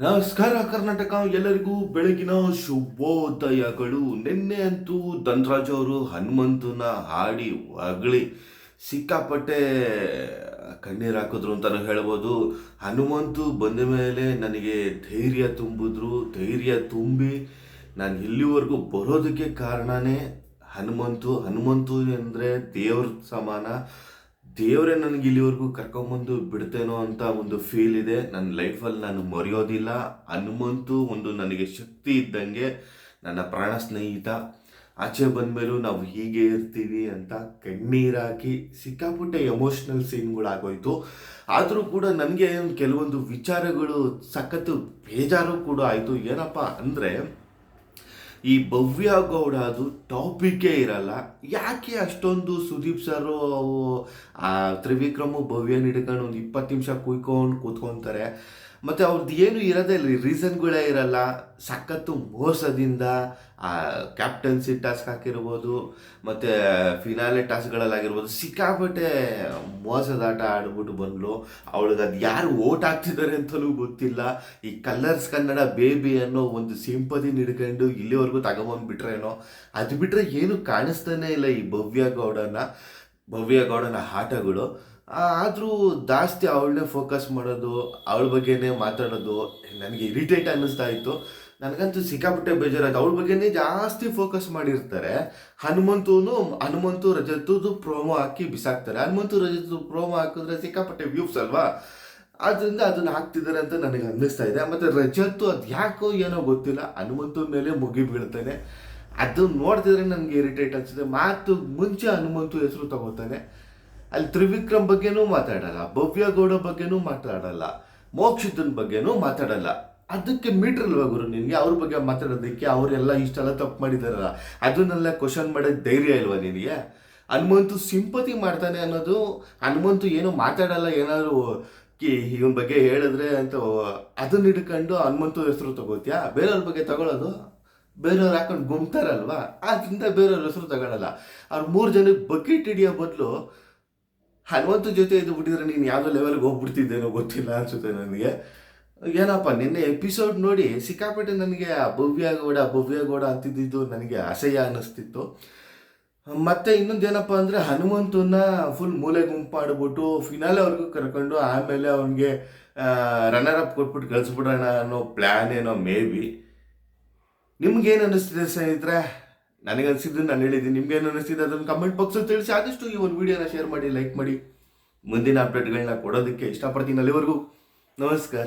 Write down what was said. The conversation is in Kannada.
ನಮಸ್ಕಾರ ಕರ್ನಾಟಕ, ಎಲ್ಲರಿಗೂ ಬೆಳಗಿನ ಶುಭೋದಯಗಳು. ನಿನ್ನೆ ಅಂತೂ ಧನ್ರಾಜ್ ಅವರು ಹನುಮಂತನ ಹಾಡಿ ಹೊಗಳಿ ಸಿಕ್ಕಾಪಟ್ಟೆ ಕಣ್ಣೀರು ಹಾಕಿದ್ರು ಅಂತಲೂ ಹೇಳ್ಬೋದು. ಹನುಮಂತು ಬಂದ ಮೇಲೆ ನನಗೆ ಧೈರ್ಯ ತುಂಬಿದ್ರು. ಧೈರ್ಯ ತುಂಬಿ ನಾನು ಇಲ್ಲಿವರೆಗೂ ಬರೋದಕ್ಕೆ ಕಾರಣನೇ ಹನುಮಂತು. ಹನುಮಂತು ಅಂದರೆ ದೇವ್ರ ಸಮಾನ. ದೇವರೇ ನನಗೆ ಇಲ್ಲಿವರೆಗೂ ಕರ್ಕೊಂಬಂದು ಬಿಡ್ತೇನೋ ಅಂತ ಒಂದು ಫೀಲ್ ಇದೆ. ನನ್ನ ಲೈಫಲ್ಲಿ ನಾನು ಮರೆಯೋದಿಲ್ಲ. ಹನುಮಂತು ಒಂದು ನನಗೆ ಶಕ್ತಿ ಇದ್ದಂಗೆ ನನ್ನ ಪ್ರಾಣ ಸ್ನೇಹಿತ. ಆಚೆ ಬಂದಮೇಲೂ ನಾವು ಹೀಗೆ ಇರ್ತೀವಿ ಅಂತ ಕಣ್ಣೀರಾಕಿ ಸಿಕ್ಕಾಪಟ್ಟೆ ಎಮೋಷ್ನಲ್ ಸೀನ್ಗಳಾಗೋಯ್ತು ಆದರೂ ಕೂಡ ನನಗೆ ಕೆಲವೊಂದು ವಿಚಾರಗಳು ಸಖತ್ತು ಬೇಜಾರು ಕೂಡ ಆಯಿತು. ಏನಪ್ಪ ಅಂದರೆ ಈ ಭವ್ಯ ಗೌಡ ಅದು ಟಾಪಿಕ್ಕೇ ಇರಲ್ಲ. ಯಾಕೆ ಅಷ್ಟೊಂದು ಸುದೀಪ್ ಸರು ತ್ರಿವಿಕ್ರಮು ಭವ್ಯ ಹಿಡ್ಕೊಂಡು ಒಂದು ಇಪ್ಪತ್ತು ನಿಮಿಷ ಕುಯ್ಕೊಂಡು ಕೂತ್ಕೊತಾರೆ? ಮತ್ತು ಅವ್ರದ್ದು ಏನು ಇರೋದೇ ಇಲ್ಲ ರೀಸನ್ಗಳೇ ಇರಲ್ಲ. ಸಖತ್ತು ಮೋಸದಿಂದ, ಆ ಕ್ಯಾಪ್ಟನ್ಸಿ ಟಾಸ್ಕ್ ಹಾಕಿರ್ಬೋದು, ಮತ್ತು ಫಿನಾಲೆ ಟಾಸ್ಕ್ಗಳಲ್ಲಾಗಿರ್ಬೋದು ಸಿಕ್ಕಾಪಟ್ಟೆ ಮೋಸದ ಆಟ ಆಡ್ಬಿಟ್ಟು ಬಂದಳು ಅವಳಿಗೆ ಅದು ಯಾರು ಓಟ್ ಹಾಕ್ತಿದ್ದಾರೆ ಅಂತಲೂ ಗೊತ್ತಿಲ್ಲ. ಈ ಕಲರ್ಸ್ ಕನ್ನಡ ಬೇಬಿ ಅನ್ನೋ ಒಂದು ಸಿಂಪತಿ ಹಿಡ್ಕೊಂಡು ಇಲ್ಲಿವರೆಗೂ ತಗೊಂಬಂದ್ಬಿಟ್ರೇನೋ. ಅದು ಬಿಟ್ಟರೆ ಏನು ಕಾಣಿಸ್ತಾನೆ ಇಲ್ಲ ಈ ಭವ್ಯ ಗೌಡನ. ಭವ್ಯ ಗೌಡನ ಆಟಗಳು ಆದರೂ ಜಾಸ್ತಿ ಅವಳನ್ನೇ ಫೋಕಸ್ ಮಾಡೋದು, ಅವಳ ಬಗ್ಗೆನೇ ಮಾತಾಡೋದು ನನಗೆ ಇರಿಟೇಟ್ ಅನ್ನಿಸ್ತಾ ಇತ್ತು. ನನಗಂತೂ ಸಿಕ್ಕಾಪಟ್ಟೆ ಬೇಜಾರಾಯ್ತು. ಅವಳ ಬಗ್ಗೆನೇ ಜಾಸ್ತಿ ಫೋಕಸ್ ಮಾಡಿರ್ತಾರೆ. ಹನುಮಂತುನು, ಹನುಮಂತು ರಜತದ್ದು ಪ್ರೋಮೋ ಹಾಕಿ ಬಿಸಾಕ್ತಾರೆ. ಹನುಮಂತು ರಜತು ಪ್ರೋಮೋ ಹಾಕಿದ್ರೆ ಸಿಕ್ಕಾಪಟ್ಟೆ ವ್ಯೂಸ್ ಅಲ್ವಾ? ಆದ್ದರಿಂದ ಅದನ್ನು ಹಾಕ್ತಿದ್ದಾರೆ ಅಂತ ನನಗೆ ಅನ್ನಿಸ್ತಾ ಇದೆ. ಮತ್ತು ರಜತ್ತು ಅದು ಯಾಕೋ ಏನೋ ಗೊತ್ತಿಲ್ಲ. ಹನುಮಂತನ ಮೇಲೆ ಮುಗಿ ಬೀಳ್ತಾನೆ. ಅದು ನೋಡ್ತಿದ್ರೆ ನನಗೆ ಇರಿಟೇಟ್ ಅನಿಸುತ್ತೆ. ಮಾತು ಮುಂಚೆ ಹನುಮಂತು ಹೆಸರು ತಗೋತಾನೆ. ಅಲ್ಲಿ ತ್ರಿವಿಕ್ರಮ್ ಬಗ್ಗೆನೂ ಮಾತಾಡಲ್ಲ, ಭವ್ಯ ಗೌಡ ಬಗ್ಗೆನೂ ಮಾತಾಡಲ್ಲ, ಮೋಕ್ಷಿತನ ಬಗ್ಗೆನೂ ಮಾತಾಡಲ್ಲ. ಅದಕ್ಕೆ ಮೀಟರ್ ಅಲ್ವಾ ಗುರು ನಿನಗೆ? ಅವ್ರ ಬಗ್ಗೆ ಮಾತಾಡೋದಕ್ಕೆ ಅವರೆಲ್ಲ ಇಷ್ಟೆಲ್ಲ ತಪ್ಪು ಮಾಡಿದಾರಲ್ಲ. ಅದನ್ನೆಲ್ಲ ಕ್ವಶನ್ ಮಾಡೋದು ಧೈರ್ಯ ಇಲ್ವಾ ನಿನಗೆ? ಹನುಮಂತು ಸಿಂಪತಿ ಮಾಡ್ತಾನೆ ಅನ್ನೋದು, ಹನುಮಂತು ಏನು ಮಾತಾಡಲ್ಲ, ಏನಾದರೂ ಕಿ, ಇವನ ಬಗ್ಗೆ ಹೇಳಿದ್ರೆ ಅಂತ ಅದನ್ನ ಹಿಡ್ಕೊಂಡು ಹನುಮಂತು ಹೆಸರು ತಗೋತ್ಯಾ? ಬೇರೆಯವ್ರ ಬಗ್ಗೆ ತಗೊಳ್ಳೋದು ಬೇರೆಯವ್ರು ಹಾಕೊಂಡು ಗುಮ್ತಾರಲ್ವಾ? ಅದರಿಂದ ಬೇರೆಯವ್ರ ಹೆಸರು ತಗೊಳ್ಳಲ್ಲ ಅವ್ರು ಮೂರು ಜನಕ್ಕೆ ಬಕೆಟ್ ಹಿಡಿಯೋ ಬದಲು ಹನುಮಂತು ಜೊತೆ ಇದ್ದು ಬಿಟ್ಟಿದ್ರೆ ನೀನು ಯಾವುದೋ ಲೆವೆಲ್ಗೆ ಹೋಗ್ಬಿಡ್ತಿದ್ದೇನೋ ಗೊತ್ತಿಲ್ಲ ಅನ್ಸುತ್ತೆ ನನಗೆ. ಏನಪ್ಪ, ನಿನ್ನೆ ಎಪಿಸೋಡ್ ನೋಡಿ ಸಿಕ್ಕಾಪಟ್ಟೆ ನನಗೆ ಭವ್ಯ ಗೌಡ ಭವ್ಯ ಗೌಡ ಅಂತಿದ್ದಿದ್ದು ನನಗೆ ಅಸಹ್ಯ ಅನ್ನಿಸ್ತಿತ್ತು. ಮತ್ತೆ ಇನ್ನೊಂದು ಏನಪ್ಪ ಅಂದರೆ ಹನುಮಂತನ ಫುಲ್ ಮೂಲೆ ಗುಂಪು ಮಾಡಿಬಿಟ್ಟು ಫಿನಾಲೆವರೆಗೂ ಕರ್ಕೊಂಡು ಆಮೇಲೆ ಅವನಿಗೆ ರನ್ನರ್ ಅಪ್ ಕೊಟ್ಬಿಟ್ಟು ಕಳಿಸ್ಬಿಡೋಣ ಅನ್ನೋ ಪ್ಲ್ಯಾನ್ ಏನೋ ಮೇ ಬಿ ನಿಮ್ಗೇನು ಅನ್ನಿಸ್ತಿದೆ ಸ್ನೇಹಿತರೆ? ನನಗೆ ಅನಿಸಿದ್ದು ನಾನು ಹೇಳಿದ್ದೀನಿ. ನಿಮ್ಗೇನು ಅನ್ನಿಸ್ತಿದೆ? ಅದನ್ನು ಕಮೆಂಟ್ ಬಾಕ್ಸಲ್ಲಿ ತಿಳಿಸಿ. ಆದಷ್ಟು ಈ ಒಂದು ವಿಡಿಯೋನ ಶೇರ್ ಮಾಡಿ ಲೈಕ್ ಮಾಡಿ. ಮುಂದಿನ ಅಪ್ಡೇಟ್ಗಳನ್ನ ಕೊಡೋದಕ್ಕೆ ಇಷ್ಟಪಡ್ತೀನಿ ಅಲ್ಲಿವರೆಗೂ. ನಮಸ್ಕಾರ.